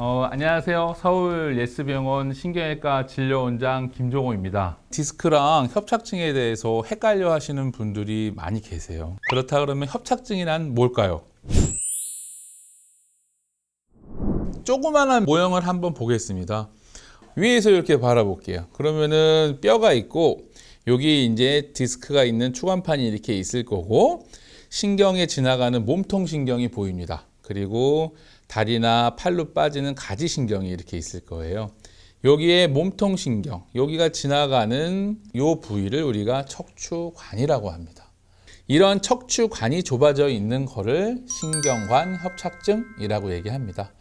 어, 안녕하세요. 서울 예스병원 신경외과 진료원장 김종호입니다. 디스크랑 협착증에 대해서 헷갈려 하시는 분들이 많이 계세요. 그렇다 그러면 협착증이란 뭘까요? 조그만한 모형을 한번 보겠습니다. 위에서 이렇게 바라볼게요. 그러면은 뼈가 있고 여기 이제 디스크가 있는 추간판이 이렇게 있을 거고 신경에 지나가는 몸통 신경이 보입니다. 그리고 다리나 팔로 빠지는 가지 신경이 이렇게 있을 거예요. 여기에 몸통 신경, 여기가 지나가는 요 부위를 우리가 척추관이라고 합니다. 이런 척추관이 좁아져 있는 거를 신경관 협착증이라고 얘기합니다.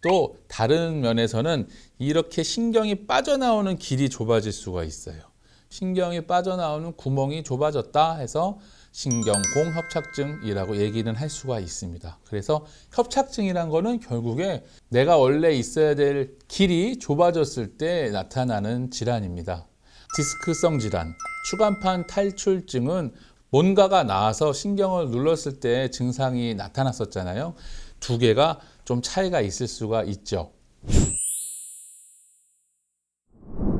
또 다른 면에서는 이렇게 신경이 빠져나오는 길이 좁아질 수가 있어요. 신경이 빠져나오는 구멍이 좁아졌다 해서 신경공 협착증이라고 얘기는 할 수가 있습니다. 그래서 협착증이란 거는 결국에 내가 원래 있어야 될 길이 좁아졌을 때 나타나는 질환입니다. 디스크성 질환, 추간판 탈출증은 뭔가가 나와서 신경을 눌렀을 때 증상이 나타났었잖아요. 두 개가 좀 차이가 있을 수가 있죠.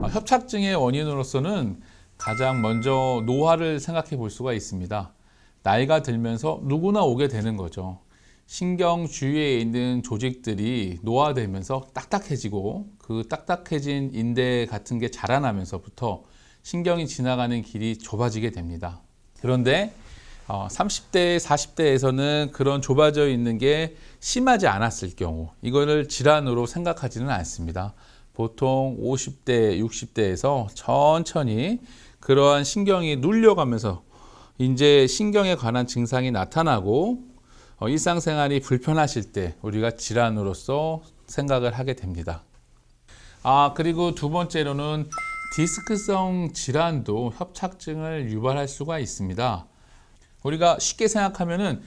아, 협착증의 원인으로서는 가장 먼저 노화를 생각해 볼 수가 있습니다. 나이가 들면서 누구나 오게 되는 거죠. 신경 주위에 있는 조직들이 노화되면서 딱딱해지고 그 딱딱해진 인대 같은 게 자라나면서부터 신경이 지나가는 길이 좁아지게 됩니다. 그런데 어, 30대, 40대에서는 그런 좁아져 있는 게 심하지 않았을 경우 이거를 질환으로 생각하지는 않습니다. 보통 50대, 60대에서 천천히 그러한 신경이 눌려가면서 이제 신경에 관한 증상이 나타나고 어, 일상생활이 불편하실 때 우리가 질환으로서 생각을 하게 됩니다. 아, 그리고 두 번째로는 디스크성 질환도 협착증을 유발할 수가 있습니다. 우리가 쉽게 생각하면은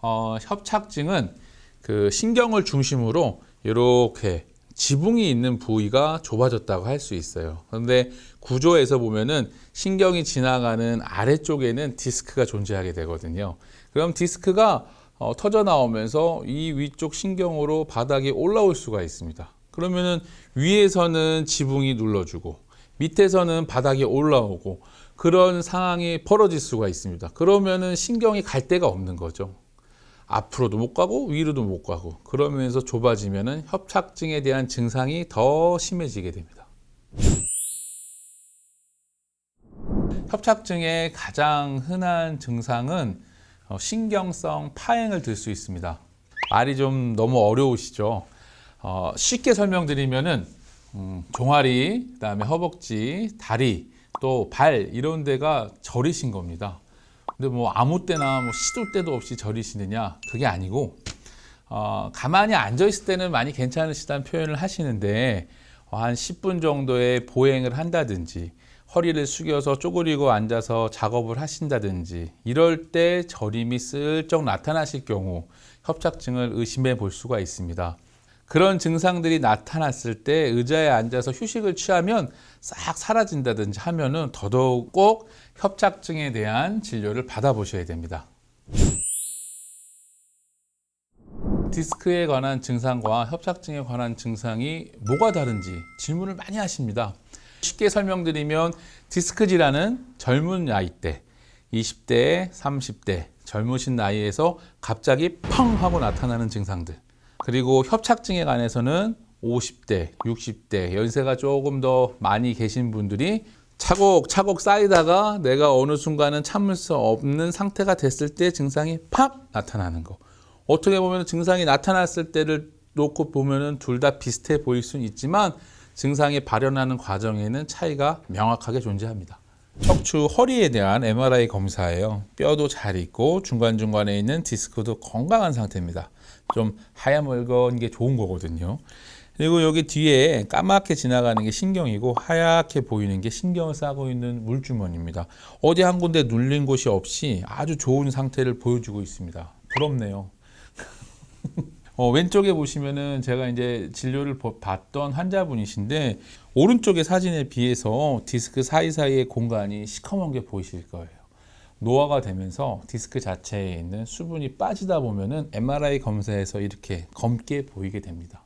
어, 협착증은 그 신경을 중심으로 이렇게 지붕이 있는 부위가 좁아졌다고 할 수 있어요. 그런데 구조에서 보면은 신경이 지나가는 아래쪽에는 디스크가 존재하게 되거든요. 그럼 디스크가 어, 터져 나오면서 이 위쪽 신경으로 바닥에 올라올 수가 있습니다. 그러면은 위에서는 지붕이 눌러주고 밑에서는 바닥에 올라오고 그런 상황이 벌어질 수가 있습니다. 그러면은 신경이 갈 데가 없는 거죠. 앞으로도 못 가고 위로도 못 가고 그러면서 좁아지면은 협착증에 대한 증상이 더 심해지게 됩니다. 협착증의 가장 흔한 증상은 어, 신경성 파행을 들 수 있습니다. 말이 좀 너무 어려우시죠? 어, 쉽게 설명드리면은 음, 종아리, 그다음에 허벅지, 다리, 또 발 이런 데가 저리신 겁니다. 근데 뭐 아무 때나 뭐 시도 때도 없이 저리시느냐 그게 아니고 어, 가만히 앉아 있을 때는 많이 괜찮으시다는 표현을 하시는데 어, 한 10분 정도의 보행을 한다든지 허리를 숙여서 쪼그리고 앉아서 작업을 하신다든지 이럴 때 저림이 슬쩍 나타나실 경우 협착증을 의심해 볼 수가 있습니다. 그런 증상들이 나타났을 때 의자에 앉아서 휴식을 취하면 싹 사라진다든지 하면은 더더욱 꼭 협착증에 대한 진료를 받아보셔야 됩니다. 디스크에 관한 증상과 협착증에 관한 증상이 뭐가 다른지 질문을 많이 하십니다. 쉽게 설명드리면 디스크 질환은 젊은 나이 때 20대, 30대 젊으신 나이에서 갑자기 펑 하고 나타나는 증상들. 그리고 협착증에 관해서는 50대, 60대 연세가 조금 더 많이 계신 분들이 차곡차곡 쌓이다가 내가 어느 순간은 참을 수 없는 상태가 됐을 때 증상이 팍 나타나는 거. 어떻게 보면 증상이 나타났을 때를 놓고 보면은 둘 다 비슷해 보일 수는 있지만 증상이 발현하는 과정에는 차이가 명확하게 존재합니다. 척추 허리에 대한 MRI 검사예요. 뼈도 잘 있고 중간중간에 있는 디스크도 건강한 상태입니다. 좀 하얀 물건 게 좋은 거거든요. 그리고 여기 뒤에 까맣게 지나가는 게 신경이고 하얗게 보이는 게 신경을 싸고 있는 물주머니입니다. 어디 한 군데 눌린 곳이 없이 아주 좋은 상태를 보여주고 있습니다. 부럽네요. 어, 왼쪽에 보시면은 제가 이제 진료를 보- 받던 환자분이신데 오른쪽의 사진에 비해서 디스크 사이사이의 공간이 시커먼 게 보이실 거예요. 노화가 되면서 디스크 자체에 있는 수분이 빠지다 보면은 MRI 검사에서 이렇게 검게 보이게 됩니다.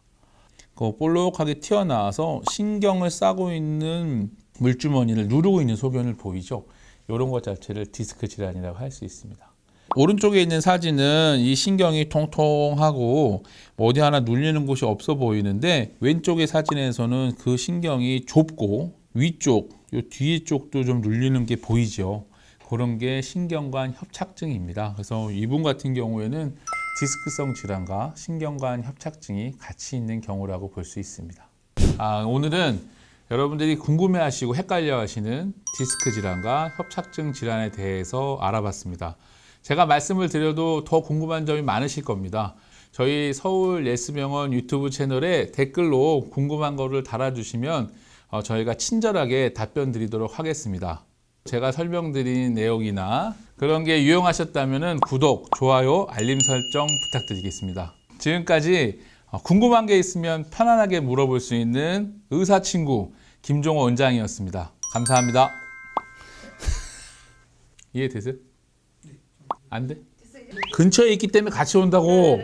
그 볼록하게 튀어나와서 신경을 싸고 있는 물주머니를 누르고 있는 소변을 보이죠. 이런 것 자체를 디스크 질환이라고 할 수 있습니다. 오른쪽에 있는 사진은 이 신경이 통통하고 뭐 어디 하나 눌리는 곳이 없어 보이는데 왼쪽의 사진에서는 그 신경이 좁고 위쪽, 요 뒤에 쪽도 좀 눌리는 게 보이죠. 그런 게 신경관 협착증입니다. 그래서 이분 같은 경우에는 디스크성 질환과 신경관 협착증이 같이 있는 경우라고 볼 수 있습니다. 아, 오늘은 여러분들이 궁금해하시고 헷갈려하시는 디스크 질환과 협착증 질환에 대해서 알아봤습니다. 제가 말씀을 드려도 더 궁금한 점이 많으실 겁니다. 저희 서울 예스병원 유튜브 채널에 댓글로 궁금한 거를 달아주시면 어, 저희가 친절하게 답변 드리도록 하겠습니다. 제가 설명드린 내용이나 그런 게 유용하셨다면 구독, 좋아요, 알림 설정 부탁드리겠습니다. 지금까지 어, 궁금한 게 있으면 편안하게 물어볼 수 있는 의사 친구 김종호 원장이었습니다. 감사합니다. 이해되세요? 안 돼? 근처에 있기 때문에 같이 온다고.